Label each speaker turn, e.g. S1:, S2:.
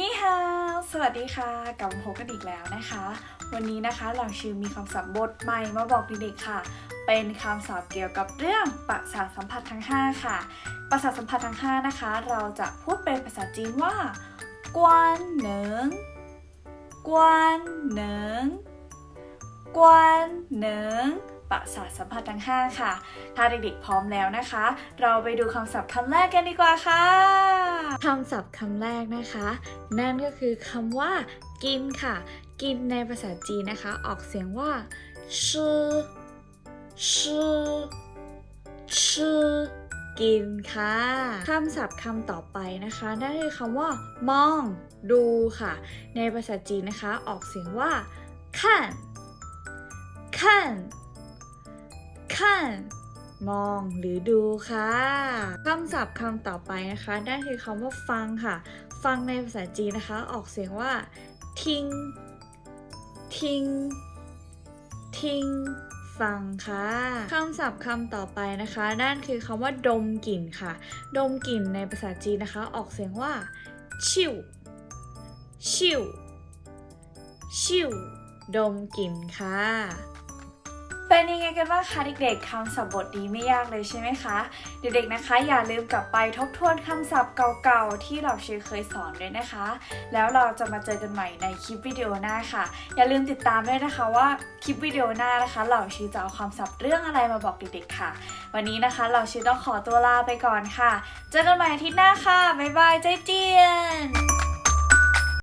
S1: นี่ฮาวสวัสดีค่ะ กลับมาพบกันอีกแล้วนะคะ วันนี้นะคะหลังชื่อมีคำศัพท์บทใหม่มาบอกเด็กๆค่ะ เป็นคำศัพท์เกี่ยวกับเรื่องประสาทสัมผัสทั้ง 5 ค่ะ ประสาทสัมผัสทั้ง 5 นะคะ เราจะพูดเป็นภาษาจีนว่ากวนเหนิงกวนเหนิงกวนเหนิง ประสาทสัมผัสทั้ง 5 ค่ะ ถ้าเด็กๆพร้อมแล้วนะคะ เราไปดูคำศัพท์คำแรกกันดีกว่าค่ะคำศัพท์คำแรกนะคะ นั่นก็คือคำว่า กินค่ะ กินในภาษาจีนนะคะ ออกเสียงว่าชื่อชื่อชื่อกินค่ะคำศัพท์คำต่อไปนะคะนั่นคือคำว่ามองดูค่ะ ในภาษาจีนนะคะ ออกเสียงว่า看看看มองหรือดูค่ะคำศัพท์คำต่อไปนะคะนั่นคือคำว่าฟังค่ะ ฟังในภาษาจีนนะคะ ออกเสียงว่า ทิง ทิง ทิง ฟังค่ะคำศัพท์คำต่อไปนะคะนั่นคือคำว่า ดมกลิ่นค่ะ ดมกลิ่นในภาษาจีนนะคะ ออกเสียงว่า ชิว ชิว ชิว ดมกลิ่นค่ะ เป็นยังไงกันบ้างคะเด็กๆคำศัพท์บทนี้ไม่ยากเลยใช่ไหมคะ เด็กๆนะคะ อย่าลืมกลับไปทบทวนคำศัพท์เก่าๆ ที่เราชื่อเคยสอนด้วยนะคะ แล้วเราจะมาเจอกันใหม่ในคลิปวิดีโอหน้าค่ะ อย่าลืมติดตามด้วยนะคะว่าคลิปวิดีโอหน้านะคะ เราชื่อจะเอาคำศัพท์เรื่องอะไรมาบอกเด็กๆค่ะ วันนี้นะคะเราชื่อต้องขอตัวลาไปก่อนค่ะ เจอกันใหม่อาทิตย์หน้าค่ะบ๊ายบายใจเจียน